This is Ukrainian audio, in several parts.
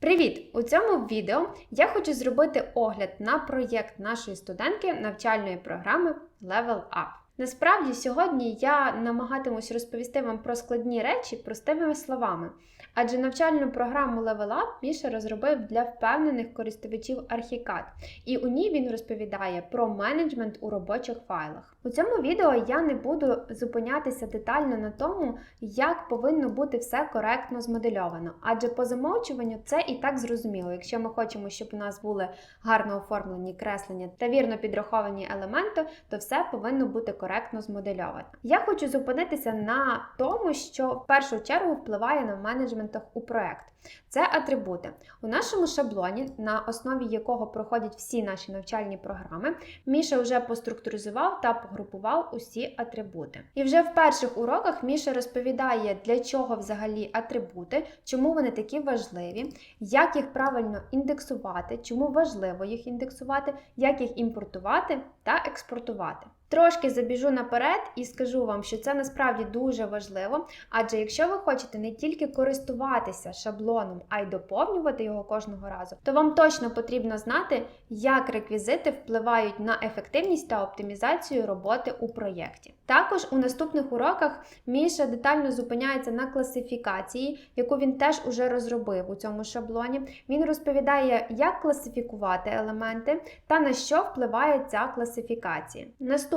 Привіт! У цьому відео я хочу зробити огляд на проєкт нашої студентки навчальної програми Level Up. Насправді, сьогодні я намагатимусь розповісти вам про складні речі простими словами, адже навчальну програму Level Up Міша розробив для впевнених користувачів Archicad, і у ній він розповідає про менеджмент у робочих файлах. У цьому відео я не буду зупинятися детально на тому, як повинно бути все коректно змодельовано, адже по замовчуванню це і так зрозуміло. Якщо ми хочемо, щоб у нас були гарно оформлені креслення та вірно підраховані елементи, то все повинно бути коректно змодельовано. Я хочу зупинитися на тому, що в першу чергу впливає на менеджментах у проект. Це атрибути. У нашому шаблоні, на основі якого проходять всі наші навчальні програми, Міша вже поструктуризував та погрупував усі атрибути. І вже в перших уроках Міша розповідає, для чого взагалі атрибути, чому вони такі важливі, як їх правильно індексувати, чому важливо їх індексувати, як їх імпортувати та експортувати. Трошки забіжу наперед і скажу вам, що це насправді дуже важливо, адже якщо ви хочете не тільки користуватися шаблоном, а й доповнювати його кожного разу, то вам точно потрібно знати, як реквізити впливають на ефективність та оптимізацію роботи у проєкті. Також у наступних уроках Міша детально зупиняється на класифікації, яку він теж уже розробив у цьому шаблоні. Він розповідає, як класифікувати елементи та на що впливає ця класифікація.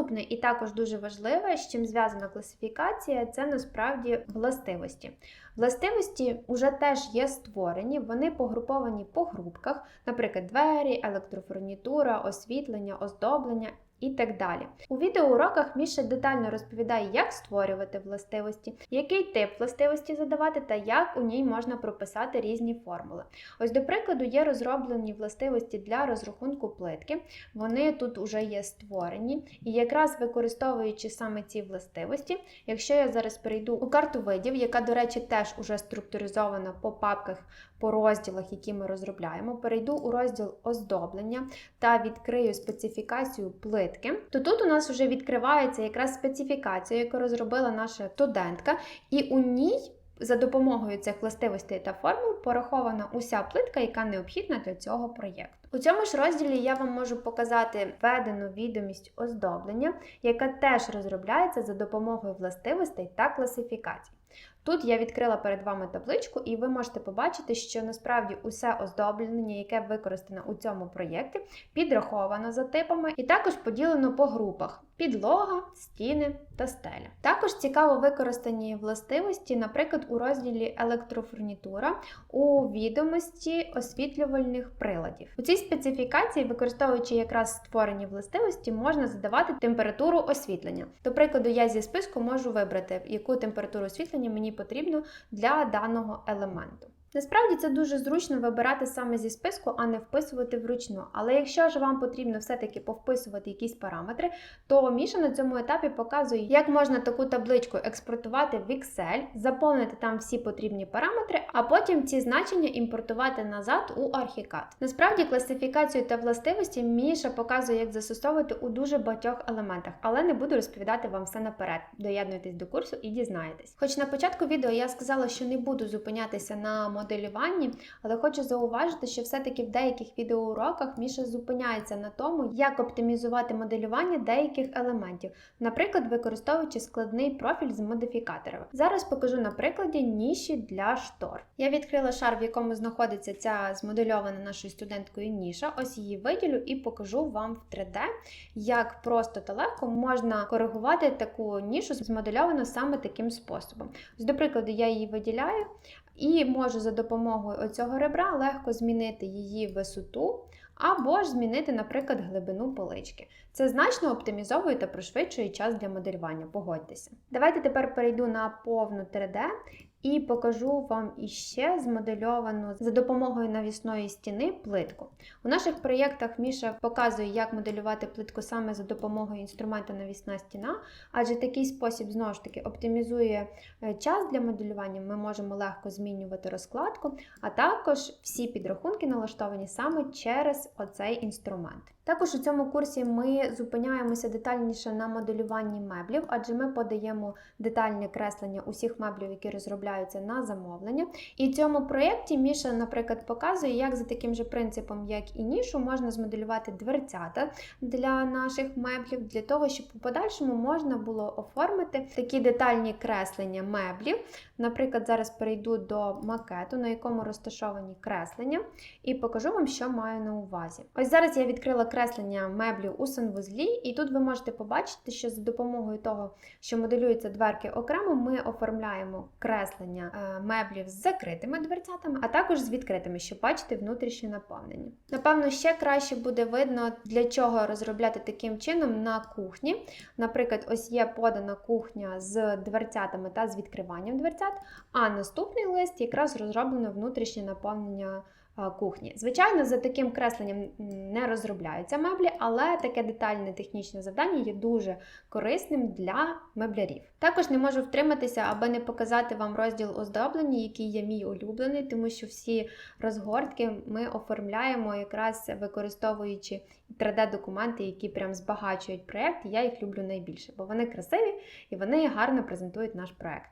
Наступне і також дуже важливе, з чим зв'язана класифікація, це насправді властивості. Властивості вже теж є створені, вони погруповані по групках, наприклад, двері, електрофурнітура, освітлення, оздоблення. І так далі. У відеоуроках Міша детально розповідає, як створювати властивості, який тип властивості задавати та як у ній можна прописати різні формули. Ось, до прикладу, є розроблені властивості для розрахунку плитки, вони тут вже є створені. І якраз використовуючи саме ці властивості, якщо я зараз перейду у карту видів, яка, до речі, теж уже структуризована по папках, по розділах, які ми розробляємо, перейду у розділ оздоблення та відкрию специфікацію плитки то тут у нас вже відкривається якраз специфікація, яку розробила наша студентка, і у ній. За допомогою цих властивостей та формул порахована уся плитка, яка необхідна для цього проєкту. У цьому ж розділі я вам можу показати введену відомість оздоблення, яка теж розробляється за допомогою властивостей та класифікацій. Тут я відкрила перед вами табличку, і ви можете побачити, що насправді усе оздоблення, яке використане у цьому проєкті, підраховано за типами і також поділено по групах: підлога, стіни та стеля. Також цікаво використані властивості, наприклад, у розділі електрофурнітура у відомості освітлювальних приладів. У цій специфікації, використовуючи якраз створені властивості, можна задавати температуру освітлення. До прикладу, я зі списку можу вибрати, яку температуру освітлення мені потрібно для даного елементу. Насправді це дуже зручно вибирати саме зі списку, а не вписувати вручну. Але якщо ж вам потрібно все-таки повписувати якісь параметри, то Міша на цьому етапі показує, як можна таку табличку експортувати в Excel, заповнити там всі потрібні параметри, а потім ці значення імпортувати назад у Archicad. Насправді класифікацію та властивості Міша показує, як застосовувати у дуже багатьох елементах, але не буду розповідати вам все наперед. Доєднуйтесь до курсу і дізнаєтесь. Хоч на початку відео я сказала, що не буду зупинятися на моделюванні, але хочу зауважити, що все-таки в деяких відеоуроках Міша зупиняється на тому, як оптимізувати моделювання деяких елементів, наприклад, використовуючи складний профіль з модифікаторами. Зараз покажу на прикладі ніші для штор. Я відкрила шар, в якому знаходиться ця змодельована нашою студенткою ніша. Ось її виділю і покажу вам в 3D, як просто та легко можна коригувати таку нішу змодельовану саме таким способом. До прикладу, я її виділяю. І можу за допомогою цього ребра легко змінити її висоту, або ж змінити, наприклад, глибину полички. Це значно оптимізовує та пришвидшує час для моделювання, погодьтеся. Давайте тепер перейду на повну 3D і покажу вам іще змодельовану за допомогою навісної стіни плитку. У наших проєктах Міша показує, як моделювати плитку саме за допомогою інструмента навісна стіна, адже такий спосіб знову ж таки оптимізує е, час для моделювання. Ми можемо легко змінювати розкладку, а також всі підрахунки налаштовані саме через оцей інструмент. Також у цьому курсі ми зупиняємося детальніше на моделюванні меблів, адже ми подаємо детальне креслення усіх меблів, які розробляються на замовлення. І в цьому проєкті Міша, наприклад, показує, як за таким же принципом, як і нішу, можна змоделювати дверцята для наших меблів, для того, щоб у подальшому можна було оформити такі детальні креслення меблів. Наприклад, зараз перейду до макету, на якому розташовані креслення, і покажу вам, що маю на увазі. Ось зараз я відкрила креслення меблів у санвузлі, і тут ви можете побачити, що за допомогою того, що моделюються дверки окремо, ми оформляємо креслення е, меблів з закритими дверцятами, а також з відкритими, щоб бачити внутрішнє наповнення. Напевно, ще краще буде видно, для чого розробляти таким чином на кухні. Наприклад, ось є подана кухня з дверцятами та з відкриванням дверцят, а наступний лист якраз розроблено внутрішнє наповнення кухні. Звичайно, за таким кресленням не розробляються меблі, але таке детальне технічне завдання є дуже корисним для меблярів. Також не можу втриматися, аби не показати вам розділ оздоблення, який є мій улюблений, тому що всі розгортки ми оформляємо якраз використовуючи 3D-документи, які прям збагачують проєкт, я їх люблю найбільше, бо вони красиві і вони гарно презентують наш проєкт.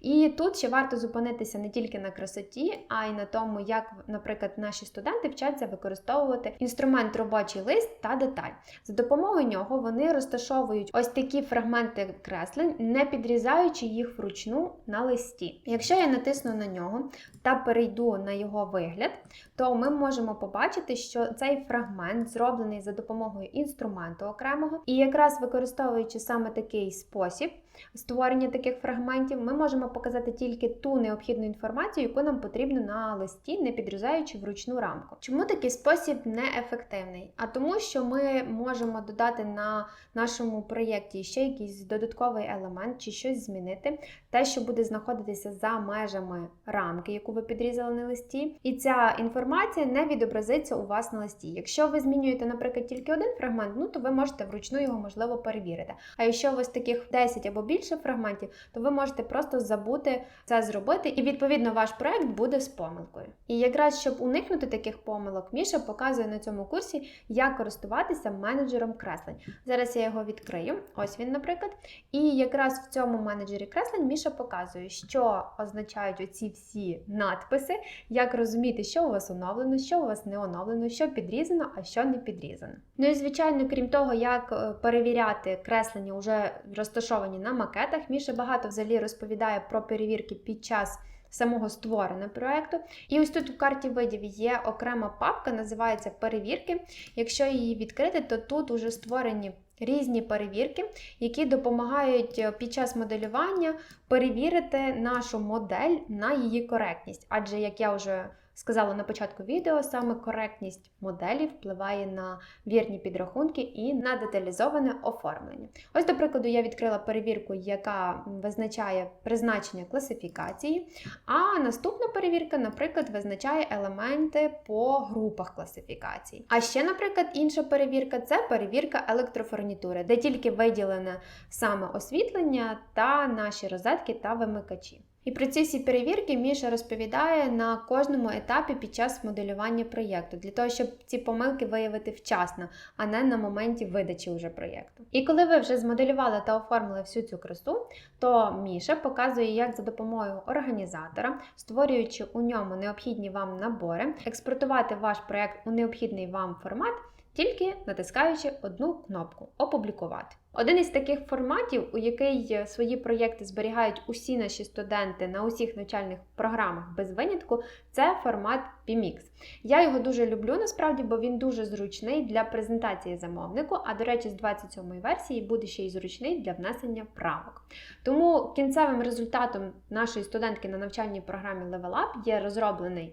І тут ще варто зупинитися не тільки на красоті, а й на тому, як, наприклад, наші студенти вчаться використовувати інструмент робочий лист та деталь. За допомогою нього вони розташовують ось такі фрагменти креслень, не підрізаючи їх вручну на листі. Якщо я натисну на нього та перейду на його вигляд, то ми можемо побачити, що цей фрагмент зроблений за допомогою інструменту окремого, і якраз використовуючи саме такий спосіб створення таких фрагментів, ми можемо показати тільки ту необхідну інформацію, яку нам потрібно на листі, не підрізаючи вручну рамку. Чому такий спосіб не ефективний? А тому, що ми можемо додати на нашому проєкті ще якийсь додатковий елемент чи щось змінити, те, що буде знаходитися за межами рамки, яку ви підрізали на листі, і ця інформація не відобразиться у вас на листі. Якщо ви змінюєте, наприклад, тільки один фрагмент, ну то ви можете вручну його можливо перевірити. А якщо у вас таких 10 або більше фрагментів, то ви можете просто забути це зробити, і відповідно ваш проект буде з помилкою. І якраз щоб уникнути таких помилок, Міша показує на цьому курсі, як користуватися менеджером креслень. Зараз я його відкрию. Ось він, наприклад. І якраз в цьому менеджері креслень Міша показує, що означають оці всі надписи, як розуміти, що у вас оновлено, що у вас не оновлено, що підрізано, а що не підрізано. Ну і звичайно, крім того, як е, перевіряти креслення, вже розташовані на макетах, Міша багато взагалі розповідає про перевірки під час. Самого створення проекту. І ось тут у карті видів є окрема папка, називається перевірки. Якщо її відкрити, то тут вже створені різні перевірки, які допомагають е, під час моделювання перевірити нашу модель на її коректність. Адже, як я вже сказала на початку відео, саме коректність моделі впливає на вірні підрахунки і на деталізоване оформлення. Ось, до прикладу, я відкрила перевірку, яка визначає призначення класифікації, а наступна перевірка, наприклад, визначає елементи по групах класифікації. А ще, наприклад, інша перевірка це перевірка електрофурнітури, де тільки виділене саме освітлення та наші розетки та вимикачі. І про ці всі перевірки Міша розповідає на кожному етапі під час моделювання проєкту, для того, щоб ці помилки виявити вчасно, а не на моменті видачі уже проєкту. І коли ви вже змоделювали та оформили всю цю красу, то Міша показує, як за допомогою організатора, створюючи у ньому необхідні вам набори, експортувати ваш проєкт у необхідний вам формат. Тільки натискаючи одну кнопку Опублікувати. Один із таких форматів, у який свої проєкти зберігають усі наші студенти на усіх навчальних програмах без винятку, це формат PMX. Я його дуже люблю насправді, бо він дуже зручний для презентації замовнику. А до речі, з 27-ї версії буде ще й зручний для внесення правок. Тому кінцевим результатом нашої студентки на навчальній програмі Level Up є розроблений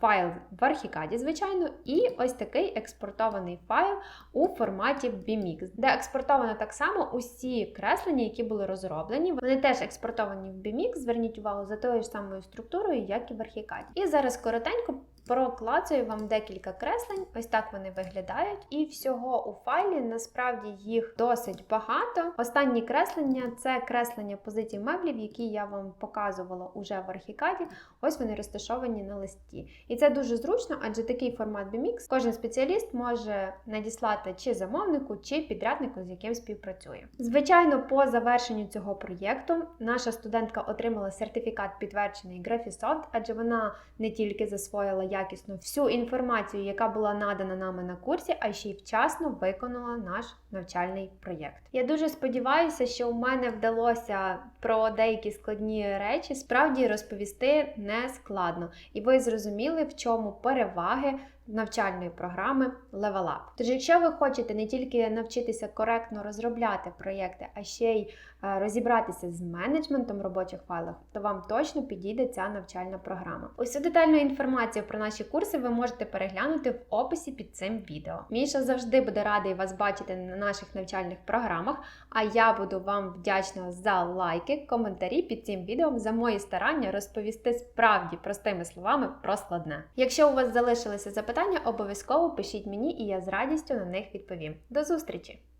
файл в Архікаді, звичайно, і ось такий експортований файл у форматі BMX, де експортовано так само усі креслення, які були розроблені. Вони теж експортовані в BMX, зверніть увагу за тою ж самою структурою, як і в Архікаді. І зараз коротенько Проклацаю вам декілька креслень, ось так вони виглядають. І всього у файлі насправді їх досить багато. Останні креслення це креслення позицій меблів, які я вам показувала уже в архікаді. Ось вони розташовані на листі. І це дуже зручно, адже такий формат BMX кожен спеціаліст може надіслати чи замовнику, чи підряднику, з яким співпрацює. Звичайно, по завершенню цього проєкту наша студентка отримала сертифікат підтверджений Graphisoft, адже вона не тільки засвоїла якісно всю інформацію, яка була надана нами на курсі, а ще й вчасно виконала наш навчальний проєкт. Я дуже сподіваюся, що у мене вдалося про деякі складні речі справді розповісти не складно, і ви зрозуміли, в чому переваги навчальної програми Level Up. Тож, якщо ви хочете не тільки навчитися коректно розробляти проєкти, а ще й е, розібратися з менеджментом робочих файлів, то вам точно підійде ця навчальна програма. Усю детальну інформацію про наші курси ви можете переглянути в описі під цим відео. Міша завжди буде радий вас бачити на наших навчальних програмах. А я буду вам вдячна за лайки, коментарі під цим відео за мої старання розповісти справді простими словами про складне. Якщо у вас залишилися запитання, обов'язково пишіть мені, і я з радістю на них відповім. До зустрічі!